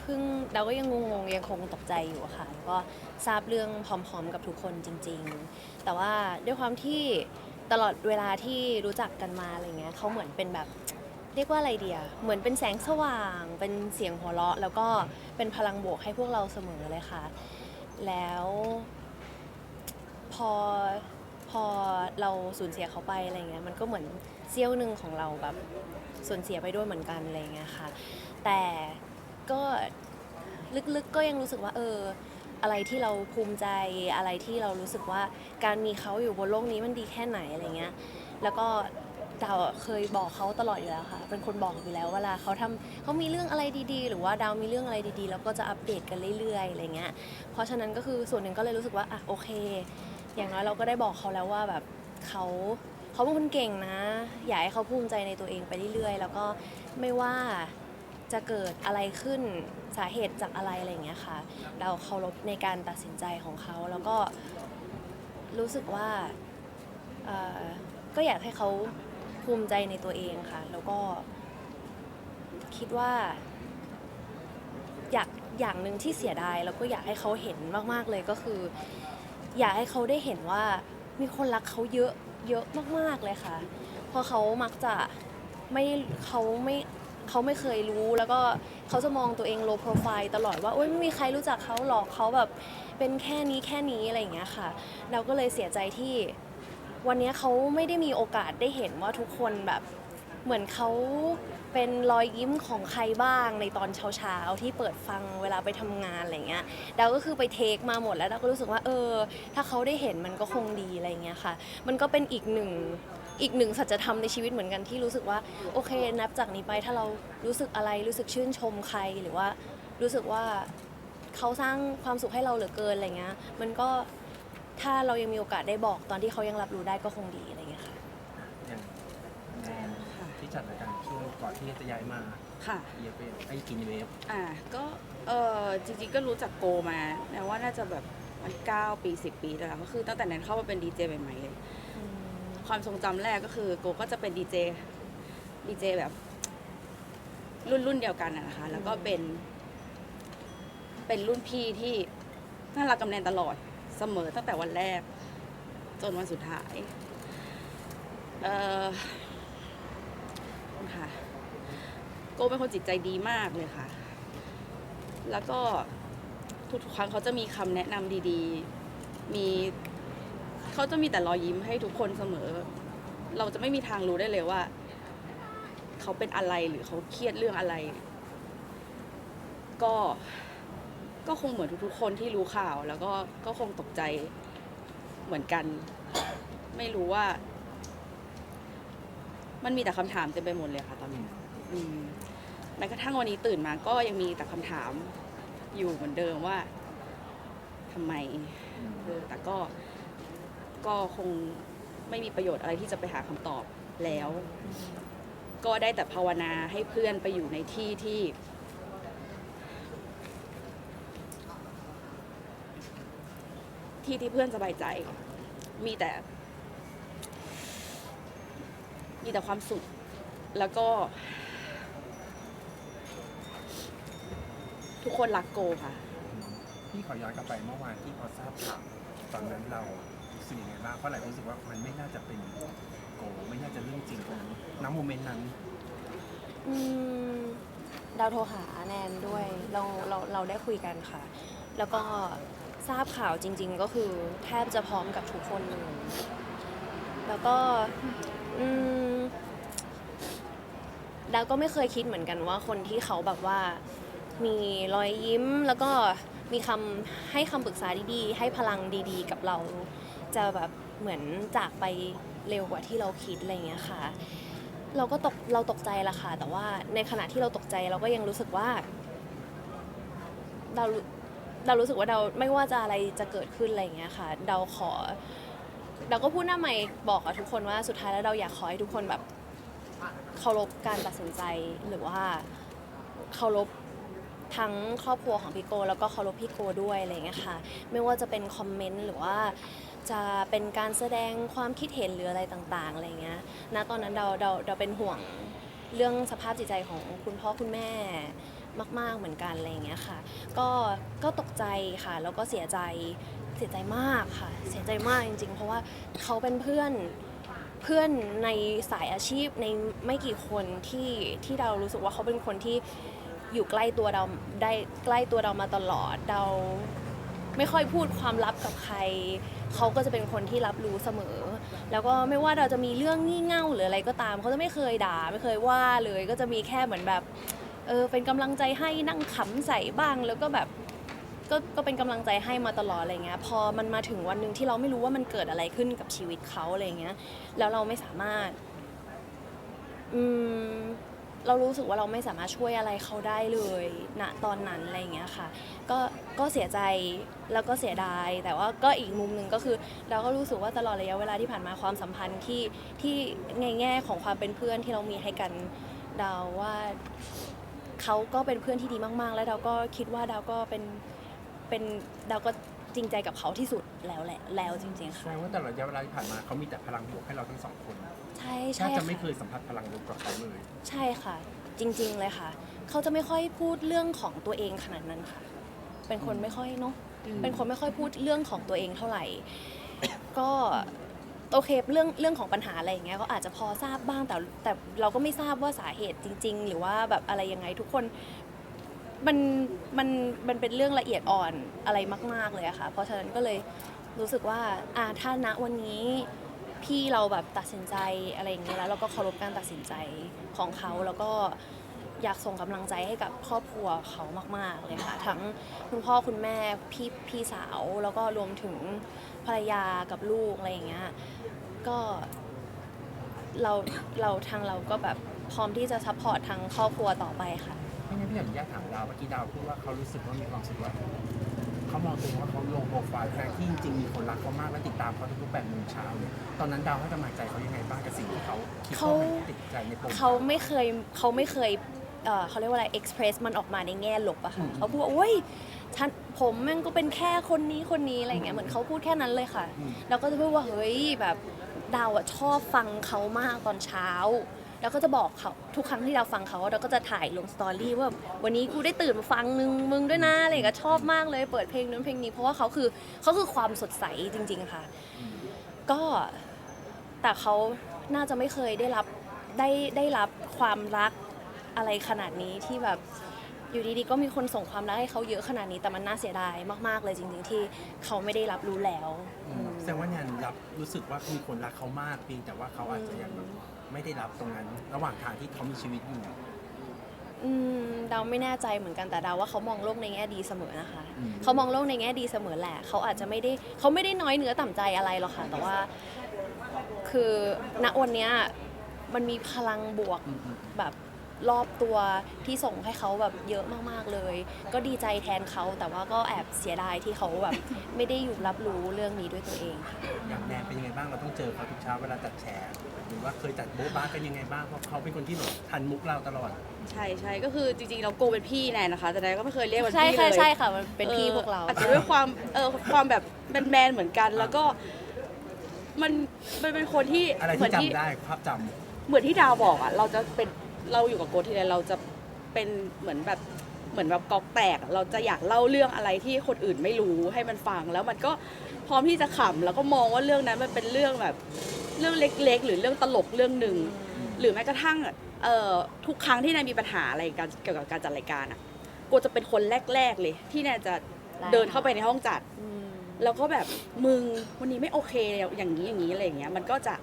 เพิ่งดาก็ยังงงๆยังคงตกใจอยู่อะค่ะแล้วก็ทราบเรื่องพร้อม ๆ กับทุกคนจริง ๆ แต่ว่าด้วยความที่ตลอดเวลาที่รู้จักกันมาอะไรเงี้ยเขาเหมือนเป็นแบบเรียกว่าอะไรเดียเหมือนเป็นแสงสว่าง เป็นเสียงหัวเราะ แล้วก็เป็นพลังบวกให้พวกเราเสมอเลยค่ะ แล้วพอพอเราสูญเสียเขาไปอะไรเงี้ยมันก็เหมือนเสี้ยวหนึ่งของเราแบบสูญเสียไปด้วยเหมือนกันอะไรเงี้ยค่ะ แต่ ลึกๆก็ยังรู้สึกว่าเออ อะไรที่เราภูมิใจอะไรที่เรารู้สึกว่าการมีเขาอยู่บนโลกนี้มันดีแค่ไหนอะไรเงี้ย แล้วก็ดาวเคยบอกเขาตลอดอยู่แล้วค่ะ เป็นคนบอกอยู่แล้วเวลาเขาทำเขามีเรื่องอะไรดีๆ หรือว่าดาวมีเรื่องอะไรดีๆ แล้วก็จะอัปเดตกันเรื่อยๆอะไรเงี้ย เพราะฉะนั้นก็คือส่วนหนึ่งก็เลยรู้สึกว่าอะโอเค อย่างน้อยเราก็ได้บอกเขาแล้วว่าแบบเขาเขาเป็นคนเก่งนะ อยากให้เขาภูมิใจในตัวเองไปเรื่อยๆ แล้วก็ไม่ว่า จะเกิดอะไรขึ้นสาเหตุจากอะไรอะไรอย่างเงี้ยค่ะ เราเคารพในการตัดสินใจของเขาแล้วก็รู้สึกว่าก็อยากให้เขาภูมิใจในตัวเองค่ะ แล้วก็คิดว่า อยากอย่างหนึ่งที่เสียดายแล้วก็อยากให้เขาเห็นมากๆเลยก็คือ อยากให้เขาได้เห็นว่ามีคนรักเขาเยอะเยอะมากๆเลยค่ะ เพราะเขามักจะไม่เขาไม่ เขาไม่เคยรู้แล้วก็เขาจะมองตัวเองโลโปรไฟล์ตลอดว่าโอ๊ยไม่มีใครรู้จักเขาหรอกเขาแบบเป็นแค่นี้แค่นี้อะไรอย่างเงี้ยค่ะ เราก็เลยเสียใจที่วันนี้เขาไม่ได้มีโอกาสได้เห็นว่าทุกคนแบบ เหมือนเขาเป็นรอยยิ้มของใครบ้างในตอนเช้าๆที่เปิดฟังเวลาไปทำงานอะไรเงี้ยดาวก็คือไปเทคมาหมดแล้วดาวก็รู้สึกว่าเออ ถ้าเขาได้เห็นมันก็คงดีอะไรเงี้ยค่ะ มันก็เป็นอีกหนึ่งอีกหนึ่งสัจธรรมในชีวิตเหมือนกันที่รู้สึกว่าโอเค นับจากนี้ไปถ้าเรารู้สึกอะไรรู้สึกชื่นชมใครหรือว่ารู้สึกว่าเขาสร้างความสุขให้เราเหลือเกินอะไรเงี้ย มันก็ถ้าเรายังมีโอกาสได้บอกตอนที่เขายังรับรู้ได้ก็คงดีอะไรเงี้ยค่ะ อย่างแนนที่ จัดรายการช่วงก่อนที่จะย้ายมาค่ะ EFF ไอ้กิน EFF อ่าก็เออจริงๆก็รู้จักโกมาแม้ว่าน่าจะแบบมัน9ปี10ปีแล้วก็คือตั้งแต่นั้นเข้ามาเป็นดีเจใหม่ๆเลย ความทรงจำแรกก็คือโกก็จะเป็นดีเจดีเจแบบ รุ่นรุ่นเดียวกันอะนะคะ แล้วก็เป็น เป็นรุ่นพี่ที่น่ารักกำแนนตลอดเสมอตั้งแต่วันแรก จนวันสุดท้าย เออค่ะ โกเป็นคนจิตใจดีมากเลยค่ะ แล้วก็ทุกๆครั้งเขาจะมีคำแนะนำดีๆ มีเขาจะมีแต่รอยยิ้มให้ทุกคนเสมอ เราจะไม่มีทางรู้ได้เลยว่า เขาเป็นอะไรหรือเขาเครียดเรื่องอะไร ก็ก็คงเหมือนทุกๆ คนที่รู้ข่าว แล้วก็ก็คงตกใจเหมือนกัน ไม่รู้ว่า มันมีแต่คำถามเต็มไปหมดเลยค่ะตอนนี้อืม ม้กระทั่งวันนี้ตื่นมาก็ยังมีแต่คำถามอยู่เหมือนเดิมว่าทำไมเออแต่ก็ก็คงไม่มีประโยชน์อะไรที่จะไปหาคำตอบแล้ว ก็ได้แต่ภาวนาให้เพื่อนไปอยู่ในที่ที่ ที่ที่เพื่อนสบายใจ มีแต่ มีแต่ความสุข แล้วก็ ทุกคนรักโกค่ะ พี่ขอย้อนกลับไปเมื่อวานที่พอทราบข่าวตอนนั้นเรารู้สึกยังไงบ้างเพราะหลายคนรู้สึกว่ามันไม่น่าจะเป็นโกไม่น่าจะเรื่องจริงตรงนั้นณโมเมนต์นั้น อืมดาวโทรหาแนนด้วยเราเราเราได้คุยกันค่ะ แล้วก็ทราบข่าวจริง ๆ ก็คือแทบจะพร้อมกับทุกคนเลยแล้วก็อืมดาวก็ไม่เคยคิดเหมือนกันว่าคนที่เขาแบบว่า มีรอยยิ้มแล้วก็มีคำให้คำปรึกษาดีๆ ให้พลังดีๆ กับเรา จะแบบเหมือนจากไปเร็วกว่าที่เราคิดอะไรอย่างเงี้ยค่ะ เราก็ตกเราตกใจละค่ะ แต่ว่าในขณะที่เราตกใจเราก็ยังรู้สึกว่าเราเรารู้สึกว่าเราไม่ว่าจะอะไรจะเกิดขึ้นอะไรอย่างเงี้ยค่ะ เราขอ เราก็พูดหน้าใหม่บอกกับทุกคนว่าสุดท้ายแล้วเราอยากขอให้ทุกคนแบบเคารพการตัดสินใจหรือว่าเคารพ ทั้งครอบครัวของพี่โก แล้วก็เคารพพี่โกด้วยอะไรอย่างเงี้ยค่ะ ไม่ว่าจะเป็นคอมเมนต์หรือว่าจะเป็นการแสดงความคิดเห็นหรืออะไรต่างๆอะไรเงี้ยณตอนนั้นเราเราเราเป็นห่วงเรื่องสภาพจิตใจของคุณพ่อคุณแม่มาก ๆ เหมือนกันอะไรเงี้ยค่ะ ก็ก็ตกใจค่ะ แล้วก็เสียใจเสียใจมากค่ะ เสียใจมากจริง ๆ เพราะว่าเขาเป็นเพื่อนเพื่อนในสายอาชีพในไม่กี่คนที่ที่เรารู้สึกว่าเขาเป็นคนที่ อยู่ใกล้ตัวเราได้ใกล้ตัวเรามาตลอดเราไม่ค่อยพูดความลับกับใคร เขาก็จะเป็นคนที่รับรู้เสมอ แล้วก็ไม่ว่าเราจะมีเรื่องงี่เง่าหรืออะไรก็ตาม เขาจะไม่เคยด่าไม่เคยว่าเลย ก็จะมีแค่เหมือนแบบเออเป็นกำลังใจให้นั่งขำใส่บ้างแล้วก็แบบก็ก็เป็นกำลังใจให้มาตลอดอะไรเงี้ยพอมันมาถึงวันหนึ่งที่เราไม่รู้ว่ามันเกิดอะไรขึ้นกับชีวิตเขาอะไรเงี้ยแล้วเราไม่สามารถอืม เรารู้สึกว่าเราไม่สามารถช่วยอะไรเขาได้เลยณตอนนั้นอะไรอย่างเงี้ยค่ะ ก็ก็เสียใจแล้วก็เสียดาย แต่ว่าก็อีกมุมหนึ่งก็คือ เราก็รู้สึกว่าตลอดระยะเวลาที่ผ่านมาความสัมพันธ์ที่ที่ในแง่ของความเป็นเพื่อนที่เรามีให้กันดาวว่าเขาก็เป็นเพื่อนที่ดีมาก ๆ แล้วดาวก็คิดว่าดาวก็เป็นเป็นดาวก็ จริงใจกับเขาที่สุดแล้วแหละแล้วจริงๆแสค่ะดงว่าแต่ละระยะเวลาที่ผ่านมาเขามีแต่พลังบวกให้เราทั้งสองคนใช่แทใช่บจะไม่ค่ะเคยสัมผัสพลังลบกับเขาเลย ใช่ค่ะ จริง ๆ เลยค่ะ เขาจะไม่ค่อยพูดเรื่องของตัวเองขนาดนั้นค่ะ เป็นคนไม่ค่อยเนาะเป็นคนไม่ค่อยพูดเรื่องของตัวเองเท่าไหร่ ก็โอเคเรื่องเรื่องของปัญหาอะไรอย่างเงี้ยก็อาจจะพอทราบบ้างแต่แต่เราก็ไม่ทราบว่าสาเหตุจริง ๆ หรือว่าแบบอะไรยังไงทุกคน มันมันมันเป็นเรื่องละเอียดอ่อนอะไรมาก ๆเลยอะค่ะ เพราะฉะนั้นก็เลยรู้สึกว่าอ่าถ้าณวันนี้พี่เราแบบตัดสินใจอะไรอย่างเงี้ยแล้วเราก็เคารพการตัดสินใจของเขาแล้วก็อยากส่งกำลังใจให้กับครอบครัวเขามาก ๆ เลยค่ะ ทั้งคุณพ่อคุณแม่พี่พี่สาวแล้วก็รวมถึงภรรยากับลูกอะไรอย่างเงี้ยก็เราเราทางเราก็แบบพร้อมที่จะซัพพอร์ตทางครอบครัวต่อไปค่ะ ไม่งั้นพี่อยากอนุญาตถามดาวเมื่อกี้ดาวพูดว่าเขารู้สึกว่ามีความสุขว่าเขามองตัวเองว่าเขาลงโปรไฟล์แต่ที่จริงๆมีคนรักเขามากและติดตามเขาทุกๆแปดโมงเช้าเนี่ยตอนนั้นดาวให้กำลังใจเขายังไงบ้างกับสิ่งที่เขาคิดเขาว่ามันติดใจในโปรไฟล์เขาไม่เคยเขาไม่เคยเอ่อเขาเรียกว่าอะไร express มันออกมาในแง่ลบอะอืค่ะมเขาพูดว่าโอ้ยฉันผมแม่งก็เป็นแค่คนนี้คนนี้อะไรอย่างเงี้ยเหมือนเขาพูดแค่นั้นเลยค่ะ อืม แล้วก็จะพูดว่าเฮ้ยแบบดาวอะชอบฟังเขามากตอนเช้า แล้วก็จะบอกเขาทุกครั้งที่เราฟังเขาเราก็จะถ่ายลงสตอรี่ว่าวันนี้กูได้ตื่นมาฟังนึงมึงด้วยนะอะไรก็ชอบมากเลยเปิดเพลงนั้นเพลงนี้เพราะว่าเขาคือเขาคือความสดใสจริง ๆค่ะ ก็แต่เขาน่าจะไม่เคยได้รับได้ได้รับความรักอะไรขนาดนี้ที่แบบ อยู่ดีๆก็มีคนส่งความรักให้เขาเยอะขนาดนี้แต่มันน่าเสียดายมากๆเลยจริงๆที่เขาไม่ได้รับรู้แล้วอืมแสดงว่าแนนรับรู้สึกว่ามีคนรักเขามากเพียงแต่ว่าเขาอาจจะยังแบบไม่ได้รับตรงนั้น ระหว่างทางที่เขามีชีวิตอยู่ อืมดาวไม่แน่ใจเหมือนกันแต่ดาวว่าเขามองโลกในแง่ดีเสมอนะคะ อืม เขามองโลกในแง่ดีเสมอแหละเขาอาจจะไม่ได้เขาไม่ได้น้อยเนื้อต่ำใจอะไรหรอกค่ะ แต่ว่า คือณวันเนี้ยมันมีพลังบวกอืมอืมแบบ รอบตัวที่ส่งให้เขาแบบเยอะมากๆเลย ก็ดีใจแทนเขาแต่ว่าก็แอบเสียดายที่เขาแบบไม่ได้อยู่รับรู้เรื่องนี้ด้วยตัวเองค่ะ อย่างแนนเป็นยังไงบ้างเราต้องเจอเขาทุกเช้าเวลาจัดแชร์หรือว่าเคยจัดโบ๊ะบ้ากันยังไงบ้างเพราะเขาเป็นคนที่แบบทันมุกเราตลอด ใช่ใช่ก็คือจริงๆเราโกเป็นพี่แนนนะคะ แต่แนนก็ไม่เคยเรียกว่าใช่พี่ค่ะเลยใช่ค่ะมันเป็นพี่พวกเราอาจจะด้วยความเออความแบบแมนๆเหมือนกัน แล้วก็มันมันเป็นคนที่อะไรเหมืที่นจำได้ภาพจำ เหมือนที่ดาวบอกอะ เราจะเป็น เราอยู่กับโกทีไรเราจะเป็นเหมือนแบบเหมือนแบบกอกแตกอะเราจะอยากเล่าเรื่องอะไรที่คนอื่นไม่รู้ให้มันฟัง แล้วมันก็พร้อมที่จะขำแล้วก็มองว่าเรื่องนั้นมันเป็นเรื่องแบบเรื่องเล็กๆ หรือเรื่องตลกเรื่องหนึ่งหรือแม้กระทั่งเอ่อทุกครั้งที่นายมีปัญหาอะไรกันเกี่ยวกับการจัดรายการอะโกจะเป็นคนแรก ๆ เลย ที่นายจะเดินเข้าไปในห้องจัดอืมแล้วก็แบบมึงวันนี้ไม่โอเคอย่างนี้อย่างนี้อะไรอย่างเงี้ยมันก็จะ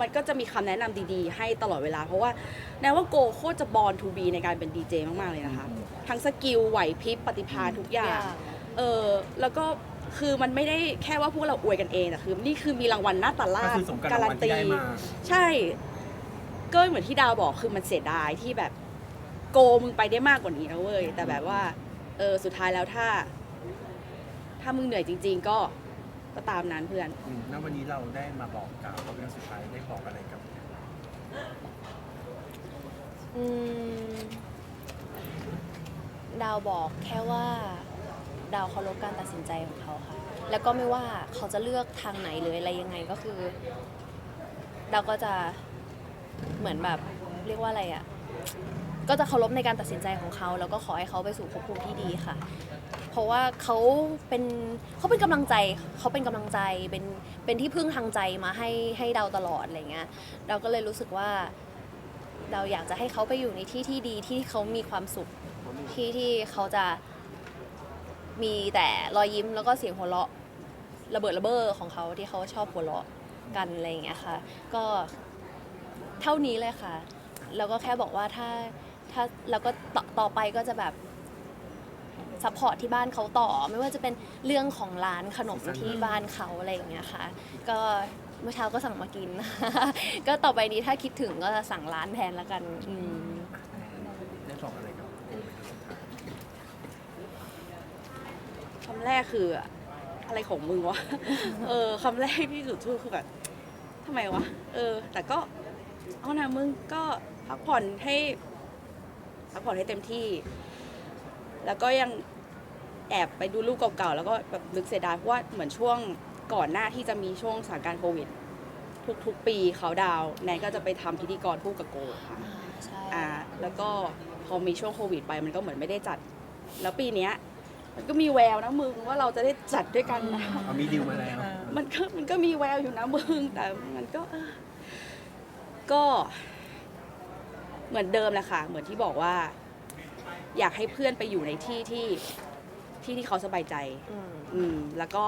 มันก็จะมีคำแนะนำดีๆ ให้ตลอดเวลา เพราะว่าแนนว่าโกโคตรจะบอลทูบีในการเป็นดีเจมากๆเลยนะคะอืมทั้งสกิลไหวพริบปฏิภาณทุกอย่างเออแล้วก็คือมันไม่ได้แค่ว่าพวกเราอวยกันเองแต่คือนี่คือมีรางวัลหน้าตาลาก็ดคือสมกับรางวัลที่ได้มาใช่ ก็เหมือนที่ดาวบอกคือมันเสียดายที่แบบโกมึงไปได้มากกว่านี้นะเว้ยแต่แบบว่าเออสุดท้ายแล้วถ้า ถ้ามึงเหนื่อยจริง ๆ ก็ ก็ตามนั้นเพื่อน อืมณวันนี้เราได้มาบอกกล่าวเขาเรื่องสุดท้ายได้บอกอะไรกับอืมดาวบอกแค่ว่า ดาวเคารพการตัดสินใจของเขาค่ะ แล้วก็ไม่ว่าเขาจะเลือกทางไหนหรืออะไรยังไงก็คือ ดาวก็จะเหมือนแบบเรียกว่าอะไรอะก็จะเคารพในการตัดสินใจของเขา แล้วก็ขอให้เขาไปสู่ภพภูมิที่ดีค่ะเพ ราะว่าเขาเป็นเขาเป็นกำลังใจเขาเป็นกำลังใจเป็นเป็นที่พึ่งทางใจมาให้ให้เราตลอดอะไรเงี้ยเราก็เลยรู้สึกว่า เราอยากจะให้เขาไปอยู่ในที่ที่ดีที่เขามีความสุขที่ที่เขาจะมีแต่รอยยิ้มแล้วก็เสียงหัวเราะระเบิดระเบ้อของเขาที่เขาชอบหัวเราะกันอะไรอย่างเงี้ยค่ะ ก็เท่านี้เลยค่ะ แล้วก็แค่บอกว่าถ้าถ้าแล้วก็ต่อต่อไปก็จะแบบ ซัพพอร์ตที่บ้านเขาต่อ ไม่ว่าจะเป็นเรื่องของร้านขนมที่บ้านเขาอะไรอย่างเงี้ยค่ะ ก็เมื่อเช้าก็สั่งมากิน ก็ต่อไปนี้ถ้าคิดถึงก็จะสั่งร้านแทนละกันอืมได้บอกอะไรกับโกไหมครับสุดท้ายคำแรกคืออะไรของมึงวะ เออคำแรกที่สุดทูคือแบบทำไมวะ เออ แต่ก็เอานะมึงก็พักผ่อนให้พักผ่อนให้เต็มที่ แล้วก็ยังแอบไปดูรูปเก่าๆ แล้วก็แบบนึกเสียดายเพราะว่าเหมือนช่วงก่อนหน้าที่จะมีช่วงสถานการณ์โควิด ทุกๆ ปีเขาดาวน์แนนก็จะไปทำพิธีกรคู่กับโกค่ะใช่อ่าแล้วก็พอมีช่วงโควิดไปมันก็เหมือนไม่ได้จัด แล้วปีเนี้ยมันก็มีแววนะมึงว่าเราจะได้จัดด้วยกันนะเอามีดิวมาแล้ว มันก็มันก็มีแววอยู่นะมึงแต่มันก็เออก็เหมือนเดิมแหละค่ะ เหมือนที่บอกว่า อยากให้เพื่อนไปอยู่ในที่ที่ที่ที่เขาสบายใจอืมอืมแล้วก็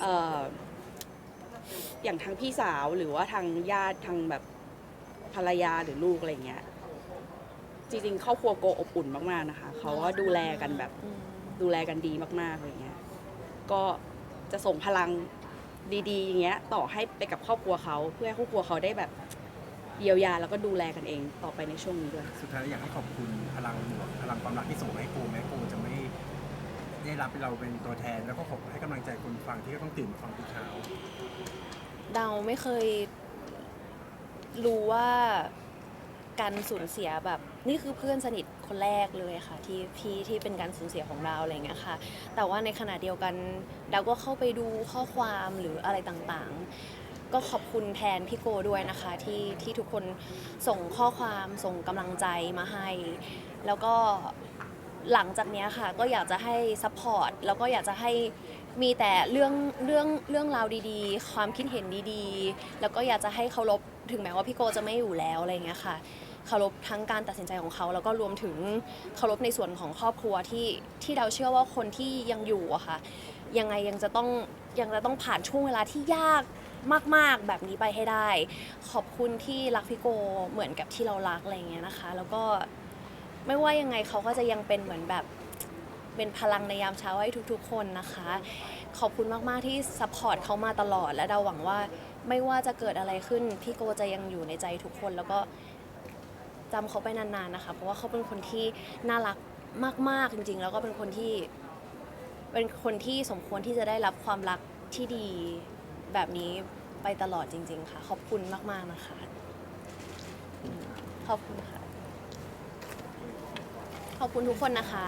เอ่ออย่างทางพี่สาวหรือว่าทางญาติทางแบบภรรยาหรือลูกอะไรเงี้ย จริงๆครอบครัวโกอบอุ่นมากๆนะคะ เขาก็ดูแลกันแบบอืมดูแลกันดีมากๆอะไรเงี้ย ก็จะส่งพลังดีๆ อย่างเงี้ย ต่อให้ไปกับครอบครัวเขาเพื่อให้ครอบครัวเขาได้แบบ เยียวยาแล้วก็ดูแลกันเองต่อไปในช่วงนี้ด้วย สุดท้ายอยากให้ขอบคุณพลังบวกพลังความรักที่ส่งมาให้โกแม้โกจะไม่ได้รับเราเป็นตัวแทน แล้วก็ขอบให้กำลังใจคนฟังที่ก็ต้องตื่นมาฟังทุกเช้าดาวไม่เคยรู้ว่าการสูญเสียแบบ นี่คือเพื่อนสนิทคนแรกเลยค่ะ ที่ที่ที่เป็นการสูญเสียของดาวอะไรอย่างเงี้ยค่ะ แต่ว่าในขณะเดียวกันดาวก็เข้าไปดูข้อความหรืออะไรต่างๆ ก็ขอบคุณแทนพี่โกด้วยนะคะที่ที่ทุกคนส่งข้อความส่งกำลังใจมาให้ แล้วก็หลังจากเนี้ยค่ะก็อยากจะให้ซัพพอร์ตแล้วก็อยากจะให้มีแต่เรื่องเรื่องเรื่องราวดีๆ ความคิดเห็นดีๆ แล้วก็อยากจะให้เคารพถึงแม้ว่าพี่โกจะไม่อยู่แล้วอะไรเงี้ยค่ะเคารพทั้งการตัดสินใจของเขา แล้วก็รวมถึงเคารพในส่วนของครอบครัวที่ที่เราเชื่อว่าคนที่ยังอยู่อะค่ะยังไงยังจะต้องยังจะต้องผ่านช่วงเวลาที่ยาก มาก ๆ แบบนี้ไปให้ได้ ขอบคุณที่รักพี่โกเหมือนกับที่เรารักอะไรอย่างเงี้ยนะคะ แล้วก็ไม่ว่ายังไงเขาก็จะยังเป็นเหมือนแบบเป็นพลังในยามเช้าให้ทุกๆ คนนะคะ ขอบคุณมากๆที่ซัพพอร์ตเขามาตลอด และเราหวังว่าไม่ว่าจะเกิดอะไรขึ้น พี่โกจะยังอยู่ในใจทุกคน แล้วก็จำเขาไปนานๆนะคะ เพราะว่าเขาเป็นคนที่น่ารักมากๆจริง ๆ แล้วก็เป็นคนที่เป็นคนที่สมควรที่จะได้รับความรักที่ดี แบบนี้ไปตลอดจริง ๆ ค่ะ ขอบคุณมาก ๆ นะคะขอบคุณค่ะ ขอบคุณทุกคนนะคะ